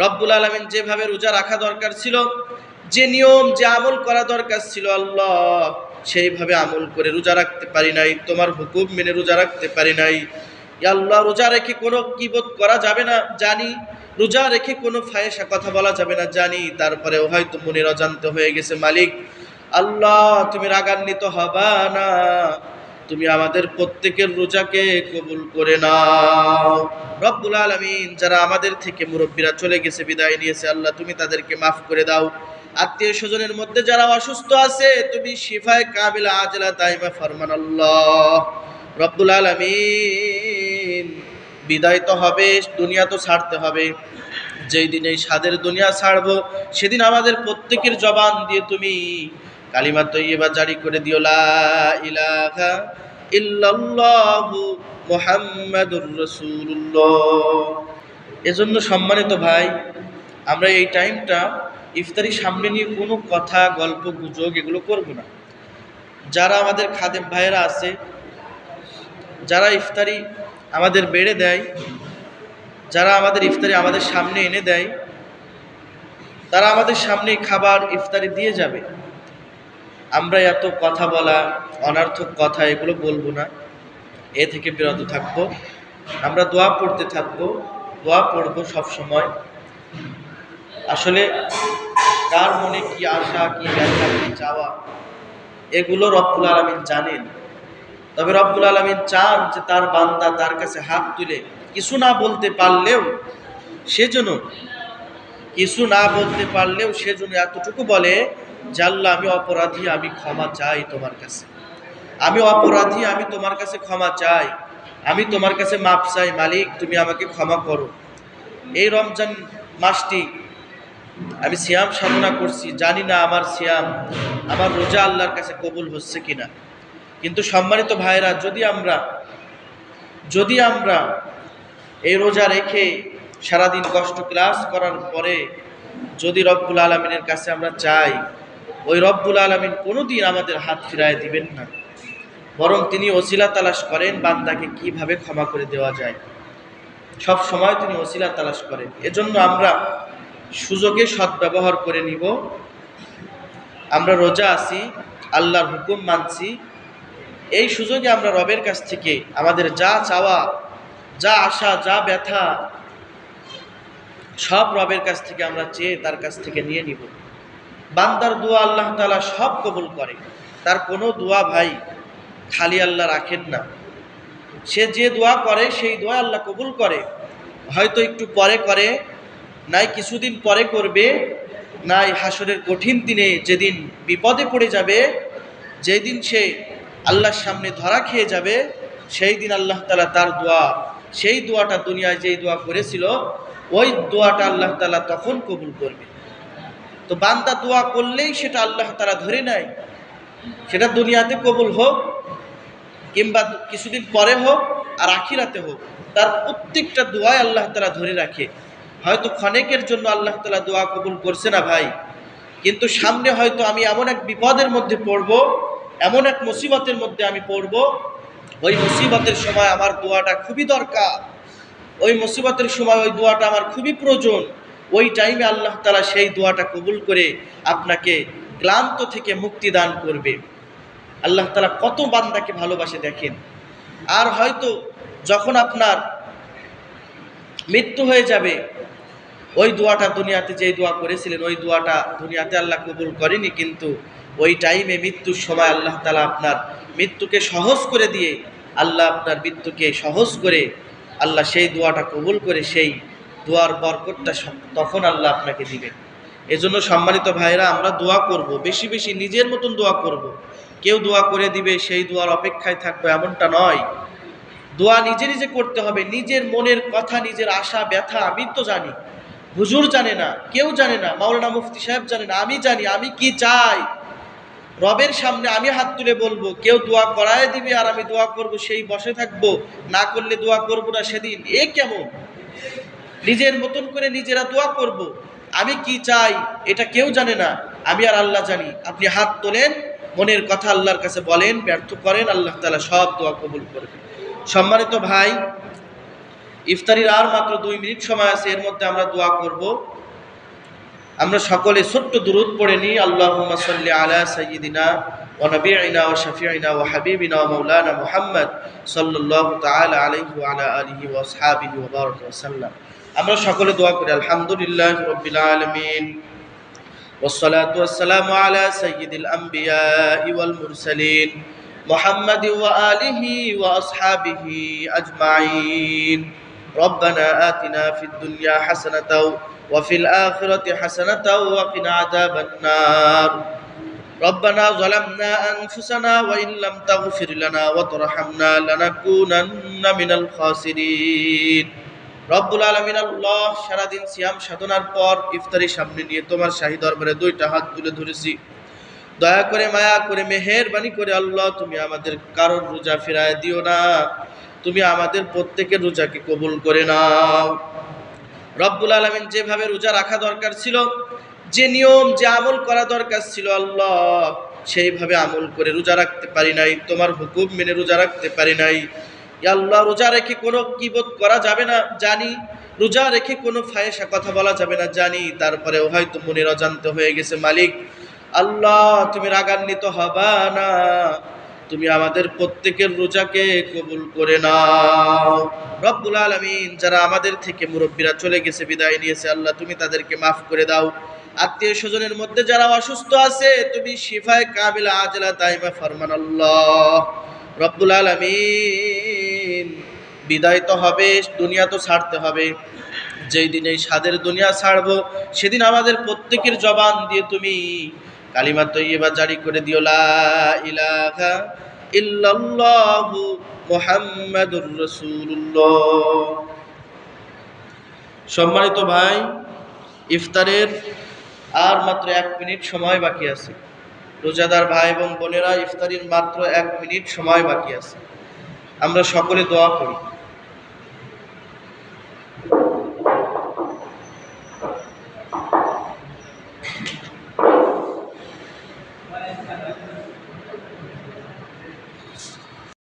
রব্বুল আলমিন যেভাবে রোজা রাখা দরকার ছিল, যে নিয়ম, যে আমল করা দরকার ছিল আল্লাহ, সেইভাবে আমল করে রোজা রাখতে পারি নাই, তোমার হুকুম মেনে রোজা রাখতে পারি নাই। আল্লাহ, রোজা রেখে কোনো কিবোধ করা যাবে না? জানি, রোজা রেখে কোনো ফায়েসা কথা বলা যাবে না, জানি। তারপরেও হয়তো মনের অজান্ত হয়ে গেছে মালিক। আল্লাহ, তুমি রাগান্বিত হবা না। তুমি আমাদের প্রত্যেকের রোজাকে কবুল করে নাও। রব্বুল আলমিন, যারা আমাদের থেকে মুরব্বীরা চলে গেছে, বিদায় নিয়েছে, আল্লাহ তুমি তাদেরকে মাফ করে দাও। আত্মীয় স্বজনের মধ্যে যারা অসুস্থ আছে, তুমি শিফায় কাবিলা আজলা তাইমা ফরমান আল্লাহ। রব্বুল আলমিন, বিদায় তো হবে, দুনিয়া তো ছাড়তে হবে। যেই দিন এই স্বাদের দুনিয়া ছাড়বো, সেদিন আমাদের প্রত্যেকের জবান দিয়ে তুমি কালিমা তৈবা জারি করে দিও, লা ইলাহা ইল্লাল্লাহু মুহাম্মাদুর রাসূলুল্লাহ। এজন্য সম্মানিত ভাই, আমরা এই টাইমটা ইফতারি সামনে নিয়ে কোনো কথা, গল্প, গুজব এগুলো করব না। যারা আমাদের খাদেম ভাইয়েরা আছে, যারা ইফতারি আমাদের বেড়ে দেয়, যারা আমাদের ইফতারি আমাদের সামনে এনে দেয়, তারা আমাদের সামনে খাবার ইফতারি দিয়ে যাবে। আমরা এত কথা বলা, অনার্থক কথা এগুলো বলব না। এ থেকে বিরত থাকব। আমরা দোয়া পড়তে থাকব। দোয়া পড়ব সব সময় আসলে কার মনে কি আশা, কি ব্যথা, কি চাওয়া? এগুলো রব্বুল আলমিন জানেন। তবে রব্বুল আলমিন চান যে তার বান্দা তার কাছে হাত তুলে কিছু না বলতে পারলেও সেজন্য, কিছু না বলতে পারলেও সেজন্য এতটুকু বলে জাল্লা আমি অপরাধী, আমি ক্ষমা চাই তোমার কাছে। আমি অপরাধী, আমি তোমার কাছে ক্ষমা চাই, আমি তোমার কাছে মাপ চাই, মালিক, তুমি আমাকে ক্ষমা করো। এই রমজান মাসটি আমি সিয়াম সাধনা করছি, জানি না আমার সিয়াম, আমার রোজা আল্লাহর কাছে কবুল হচ্ছে কিনা। কিন্তু সম্মানিত ভাইরা যদি আমরা যদি আমরা এই রোজা রেখে সারাদিন কষ্ট ক্লাস করার পরে যদি রব্বুল আলমিনের কাছে আমরা চাই, ওই রব্বুল আলমিন কোনো দিন আমাদের হাত ফিরায় দিবেন না। বরং তিনি ওসিলা তালাশ করেন বান্দাকে কীভাবে ক্ষমা করে দেওয়া যায়। সব সময় তিনি ওসিলা তালাশ করেন। এজন্য আমরা সুযোগে সদ্ব্যবহার করে নিব। আমরা রোজা আছি, আল্লাহর হুকুম মানছি। এই সুযোগে আমরা রবের কাছ থেকে আমাদের যা চাওয়া, যা আশা, যা ব্যথা, সব রবের কাছ থেকে আমরা চেয়ে তার কাছ থেকে নিয়ে নিব। বান্দার দোয়া আল্লাহ তালা সব কবুল করে। তার কোনো দোয়া ভাই খালি আল্লাহ রাখেন না। সে যে দোয়া করে, সেই দোয়া আল্লাহ কবুল করে। হয়তো একটু পরে করে, নাই কিছুদিন পরে করবে, নাই হাসরের কঠিন দিনে যেদিন বিপদে পড়ে যাবে যেই দিন সে আল্লাহর সামনে ধরা খেয়ে যাবে, সেই দিন আল্লাহ তালা তার দোয়া, সেই দোয়াটা দুনিয়ায় যেই দোয়া করেছিল, ওই দোয়াটা আল্লাহ তালা তখন কবুল করবে। তো বান্দা দোয়া করলেই সেটা আল্লাহ তালা ধরে নেয়। সেটা দুনিয়াতে কবুল হোক কিংবা কিছুদিন পরে হোক আর আখিরাতে হোক, তার প্রত্যেকটা দোয়াই আল্লাহ তালা ধরে রাখে। হয়তো ক্ষণেকের জন্য আল্লাহ তালা দোয়া কবুল করছে না ভাই, কিন্তু সামনে হয়তো আমি এমন এক বিপদের মধ্যে পড়ব, এমন এক মুসিবতের মধ্যে আমি পড়ব, ওই মুসিবতের সময় আমার দোয়াটা খুবই দরকার। ওই মুসিবতের সময় ওই দোয়াটা আমার খুবই প্রয়োজন। ওই টাইমে আল্লাহ তালা সেই দোয়াটা কবুল করে আপনাকে ক্লান্ত থেকে মুক্তি দান করবে। আল্লাহ তালা কত বান্দাকে ভালোবাসে দেখেন। আর হয়তো যখন আপনার মৃত্যু হয়ে যাবে, ওই দোয়াটা দুনিয়াতে যেই দোয়া করেছিলেন, ওই দোয়াটা দুনিয়াতে আল্লাহ কবুল করেনি, কিন্তু ওই টাইমে মৃত্যুর সময় আল্লাহ তালা আপনার মৃত্যুকে সহজ করে দিয়ে আল্লাহ আপনার মৃত্যুকে সহজ করে আল্লাহ সেই দোয়াটা কবুল করে সেই দোয়ার বরকতটা তখন আল্লাহ আপনাকে দিবেন। এজন্য সম্মানিত ভাইরা আমরা দোয়া করব, বেশি বেশি নিজের মতন দোয়া করব। কেউ দোয়া করে দিবে, সেই দোয়ার অপেক্ষায় থাকব, এমনটা নয়। দোয়া নিজে নিজে করতে হবে, নিজের মনের কথা, নিজের আশা, ব্যথা, আমি তো জানি। হুজুর জানে না, কেউ জানে না, মাওলানা মুফতি সাহেব জানে না, আমি জানি, আমি কি চাই? রবের সামনে আমি হাত তুলে বলব, কেউ দোয়া করায় দিবে আর আমি দোয়া করব, সেই বসে থাকব, না করলে দোয়া করব না সেদিন। এ কেমন? নিজের মতন করে নিজেরা দোয়া করব। আমি কি চাই এটা কেউ জানে না। আমি আর আল্লাহ জানি। আপনি হাত তোলেন, মনের কথা আল্লাহর কাছে বলেন, ব্যর্থ করেন, আল্লাহ তালা সব দোয়া কবুল করবে। সম্মানিত ভাই, ইফতারির আর মাত্র দুই মিনিট সময় আছে, এর মধ্যে আমরা দোয়া করব। আমরা সকলে ছোট্ট দুরুদ পড়ে নিই। আল্লাহ সাল্লি আলা সৈয়দিনা ও নবীনা ও শফিনা ও হাবিবিনা মৌলানা মুহাম্মদ সাল্লাল্লাহু তাআলা আলাইহি ওয়া আলা আলিহি ওয়া সাল্লাম। আমরা সকলে দোয়া করি আলহামদুলিল্লাহ রাব্বিল আলামিন والصلاة والسلام على سيد الأنبياء والمرسلين محمد وآله وأصحابه أجمعين ربنا آتنا في الدنيا حسنة وفي الآخرة حسنة وقنا عذاب النار ربنا ظلمنا أنفسنا وإن لم تغفر لنا وترحمنا لنكونن من الخاسرين রব্বুল আলমিন আল্লাহ সারাদিন সিয়াম সাধনার পর ইফতারি সামনে নিয়ে তোমার শাহী দরবারে দুইটা হাত তুলে ধরেছি। দয়া করে, মায়া করে, মেহেরবানি করে আল্লাহ, তুমি আমাদের কারোর রোজা ফেরায় দিও না। তুমি আমাদের প্রত্যেকের রোজাকে কবুল করে নাও। রব্বুল আলমিন যেভাবে রোজা রাখা দরকার ছিল, যে নিয়ম, যে আমল করা দরকার ছিল আল্লাহ, সেইভাবে আমল করে রোজা রাখতে পারি নাই, তোমার হুকুম মেনে রোজা রাখতে পারি নাই। আল্লাহ, রোজা রেখে কোনো কিবোধ করা যাবে না? জানি, রোজা রেখে কোনো ফায়েসা কথা বলা যাবে না, জানি। তারপরেও হয়তো মনের অজান্ত হয়ে গেছে মালিক। আল্লাহ, তুমি রাগান্বিত হবা না। তুমি আমাদের প্রত্যেকের রোজাকে কবুল করে নাও। রব্বুল আলমিন, যারা আমাদের থেকে মুরব্বীরা চলে গেছে, বিদায় নিয়েছে, আল্লাহ তুমি তাদেরকে মাফ করে দাও। আত্মীয় স্বজনের মধ্যে যারা অসুস্থ আছে, তুমি শিফায় কাবিলা আজলা তাইমা ফরমান আল্লাহ। রব্বুল আলমিন। বিদায় তো হবে, দুনিয়া তো ছাড়তে হবে। যেই দিন এই স্বাদের দুনিয়া ছাড়বো, সেদিন আমাদের প্রত্যেকের জবান দিয়ে তুমি কালিমা তৈবা জারি করে দিও সম্মানিত ভাই, ইফতারের আর মাত্র এক মিনিট সময় বাকি আছে। রোজাদার ভাই এবং বোনেরা, ইফতারির মাত্র এক মিনিট সময় বাকি আছে। আমরা সকলে দোয়া করি।